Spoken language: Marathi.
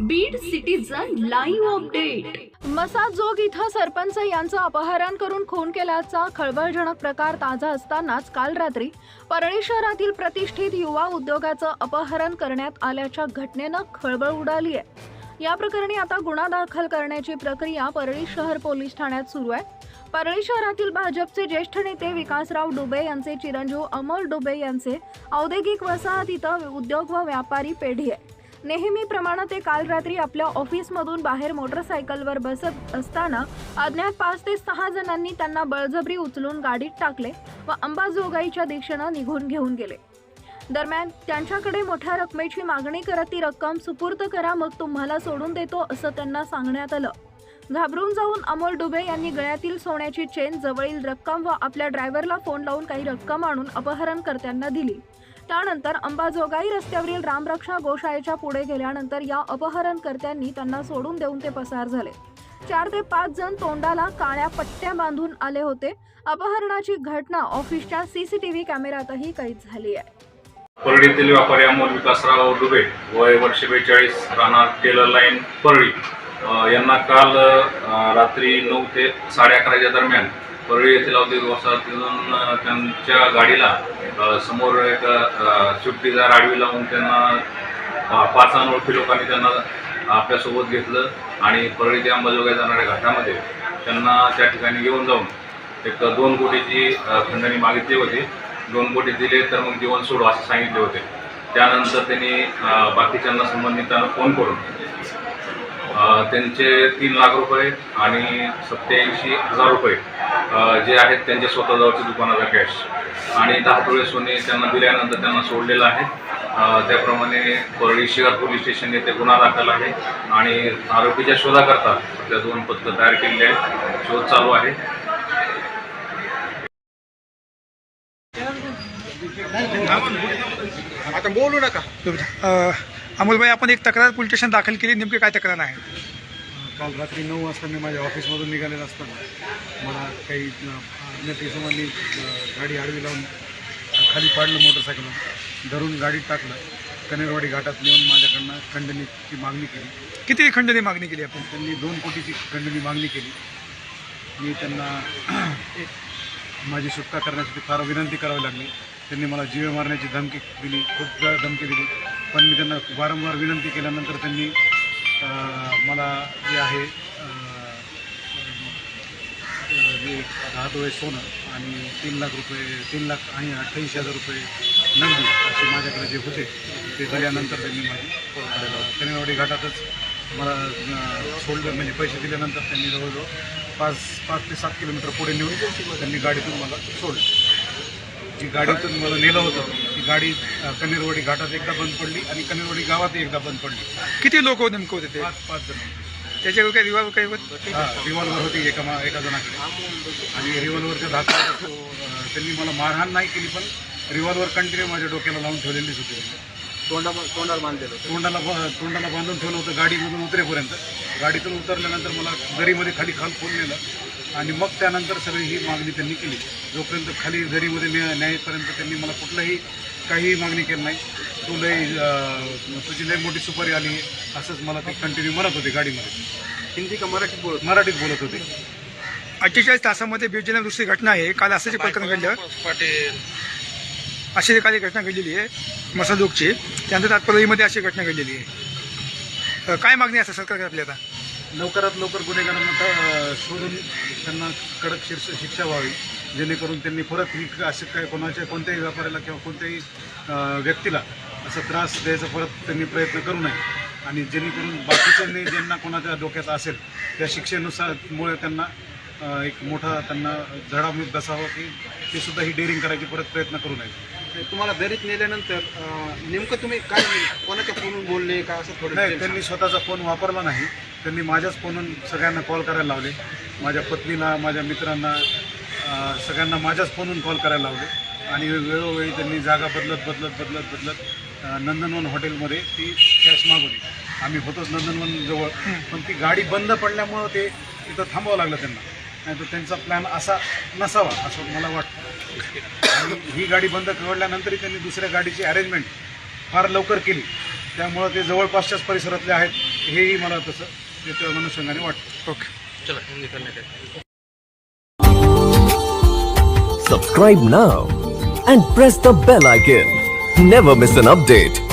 Beed citizen live update Massajog इथं सरपंच यांचं अपहरण करून खून केल्याचा खळबळजनक प्रकार ताजा असतानाच काल रात्री परळी शहरातील प्रतिष्ठित युवा उद्योगाचं अपहरण करण्यात आल्याच्या घटनेनं खळबळ उडाली आहे. या प्रकरणी आता गुन्हा दाखल करण्याची प्रक्रिया परळी शहर पोलीस ठाण्यात सुरू आहे. परळी शहरातील भाजपचे ज्येष्ठ नेते विकासराव डुबे यांचे चिरंजीव अमोल डुबे यांचे औद्योगिक वसाहत इथं उद्योग व व्यापारी पेढी आहे. नेहमीप्रमाणे ते काल रात्री आपल्या ऑफिसमधून बाहेर मोटरसायकलवर बसत असताना अज्ञात पाच ते सहा जणांनी त्यांना बळजबरी उचलून गाडीत टाकले व अंबाजोगाईच्या दिशेनं निघून घेऊन गेले. दरम्यान त्यांच्याकडे मोठ्या रकमेची मागणी करत ती रक्कम सुपूर्द करा मग तुम्हाला सोडून देतो असं त्यांना सांगण्यात आलं. घाबरून जाऊन अमोल डुबे यांनी गळ्यातील सोन्याची चेन जवळील रक्कम व आपल्या ड्रायव्हरला फोन लावून काही रक्कम आणून अपहरणकर्त्यांना दिली. त्यानंतर अंबाजोगाई रस्त्यावरील रामरक्षा गोशाळेच्या पुढे गेल्यानंतर या अपहरणकर्त्यांनी त्यांना सोडून देऊन ते पसार झाले. चार ते पाच जण तोंडाला काळ्या पट्ट्या बांधून आले होते. अपहरणाची घटना ऑफिसच्या सीसीटीव्ही कॅमेऱ्यातही कैद झाली आहे. परळीतील व्यापारी अमोल विकासराव दुबे वय वर्ष बेचाळीस राहणार टेलर लाईन परळी. यांना काल रात्री नऊ ते साडे अकराच्या दरम्यान परळी लावते औद्योगिक वसाहतीतून त्यांच्या गाडीला समोर एक स्विफ्ट डिझायर आडवी लावून त्यांना पाच अनोळखी लोकांनी त्यांना आपल्यासोबत घेतलं आणि परळी ते अंबाजोगाई जाणाऱ्या घाटामध्ये त्यांना त्या ठिकाणी घेऊन जाऊन एक दोन कोटीची खंडणी मागितली होती. दोन कोटी दिले तर मग जीवन सोडू असं सांगितले होते. त्यानंतर त्यांनी बाकीच्यांना संबंधितांना फोन करून त्यांचे तीन लाख रुपये आणि सत्याऐंशी हजार रुपये जे आहेत त्यांच्या स्वतःजवळच्या दुकानाचा कॅश आणि दहा तोळे सोने त्यांना दिल्यानंतर त्यांना सोडलेलं आहे. त्याप्रमाणे परळी शहर पोलीस स्टेशन येथे गुन्हा दाखल आहे आणि आरोपीच्या शोधाकरता सध्या दोन पथकं तयार केलेली आहेत. शोध चालू आहे. आता बोलू नका अमोलभाई आपण एक तक्रार पोलीस स्टेशन दाखल केली. नेमकी काय तक्रार आहे? काल रात्री नऊ वाजता मी माझ्या ऑफिसमधून निघालेलं असताना मला काही अज्ञात इसमांनी गाडी आडवी लावून खाली पाडलं मोटरसायकलवर धरून गाडीत टाकलं कनेरवाडी घाटात नेऊन माझ्याकडनं खंडणीची मागणी केली. किती खंडणी मागणी केली आपण? त्यांनी दोन कोटीची खंडणी मागणी केली. मी त्यांना माझी सुटका करण्यासाठी फार विनंती करावी लागली. त्यांनी मला जीवे मारण्याची धमकी दिली खूप वेळा धमकी दिली. पण मी त्यांना वारंवार विनंती केल्यानंतर त्यांनी मला जे आहे जे दहा तोळे सोनं आणि तीन लाख रुपये तीन लाख आणि अठ्ठ्याऐंशी हजार रुपये नगदी असे माझ्याकडे जे होते ते दिल्यानंतर त्यांनी माझी कनेवाडी घाटातच मला सोडलं म्हणजे पैसे दिल्यानंतर त्यांनी जवळजवळ पाच पाच ते सात किलोमीटर पुढे नेऊन त्यांनी गाडीतून मला सोडलं. जी गाडीतून मला नेलं होतं गाडी अं, कनेरवाडी घाटात एकदा बंद पडली आणि कनेरवाडी गावात एकदा बंद पडली. किती लोक नेमकं होते ते? पाच पाच जण. त्याच्यावर काही रिवाज काही होत? हा रिव्हॉल्वर होती एका मा एका जणाकडे. आणि रिव्हॉल्वरच्या तो, अं, त्यांनी मला मारहाण नाही केली पण रिव्हॉल्वर कंटिन्यू माझ्या डोक्याला लावून ठेवलेलीच होती. त्यांनी. तोंडा तोंडाला बांधलेलं होतं. तोंडाला ब- तोंडाला बांधून ठेवलं होतं गाडीमधून उतरेपर्यंत. गाडीतून उतरल्यानंतर मला दरीमध्ये खाली खाल फोन नेलं आणि मग त्यानंतर सगळी ही मागणी त्यांनी केली. जोपर्यंत खाली दरीमध्ये न्या न्यायपर्यंत त्यांनी मला कुठलंही काहीही मागणी केली नाही. तू लई अं, तुझी लई मोठी सुपारी आली आहे. असंच मला ते कंटिन्यू म्हणत होते गाडीमध्ये. हिंदी का मराठीत बोलत मराठीत बोलत होते. अठ्ठेचाळीस तासामध्ये बीडच्या दुसरी घटना आहे. काल असाची प्रकरण घडलं. पाटील. अशी काल एक घटना घडलेली आहे. मसाजोगची त्यानंतर तात्पर्यमध्ये अशी घटना घडलेली आहे. काय मागणी असं सरकारकडे आपली आता लवकरात लवकर गुन्हेगारांना शोधून त्यांना कडक शीर्ष शिक्षा व्हावी जेणेकरून त्यांनी परत ही असे काय कोणाच्या कोणत्याही व्यापाऱ्याला किंवा कोणत्याही व्यक्तीला असा त्रास द्यायचा परत त्यांनी प्रयत्न करू नये. आणि जेणेकरून बाकीच्यांनी ज्यांना कोणाच्या डोक्यात असेल त्या शिक्षेनुसार मुळे त्यांना एक मोठा त्यांना धडा मिळत बसावा की ते सुद्धा ही डेअरिंग करायची परत प्रयत्न करू नये. तुम्हाला दरीत नेल्यानंतर नेमकं तुम्ही काय कोणाच्या फोनून बोलले का असं थोडं नाही त्यांनी स्वतःचा फोन वापरला नाही. त्यांनी माझ्याच फोनून सगळ्यांना कॉल करायला लावले. माझ्या पत्नीला माझ्या मित्रांना सगळ्यांना माझ्याच फोनून कॉल करायला लावले. आणि वेळोवेळी त्यांनी जागा बदलत बदलत बदलत बदलत नंदनवन हॉटेलमध्ये ती कॅश मागवली. आम्ही होतोच नंदनवन जवळ. पण ती गाडी बंद पडल्यामुळं ते तिथं थांबावं लागलं त्यांना. नाही तर त्यांचा प्लॅन असा नसावा असं मला वाटतं. आणि ही गाडी बंद करडल्यानंतरही त्यांनी दुसऱ्या गाडीची अरेंजमेंट फार लवकर केली. त्यामुळं ते जवळपासच्याच परिसरातले आहेत. हेही मला तसं त्याच्या अनुषंगाने वाटतं okay Subscribe now and press the bell icon. Never miss an update.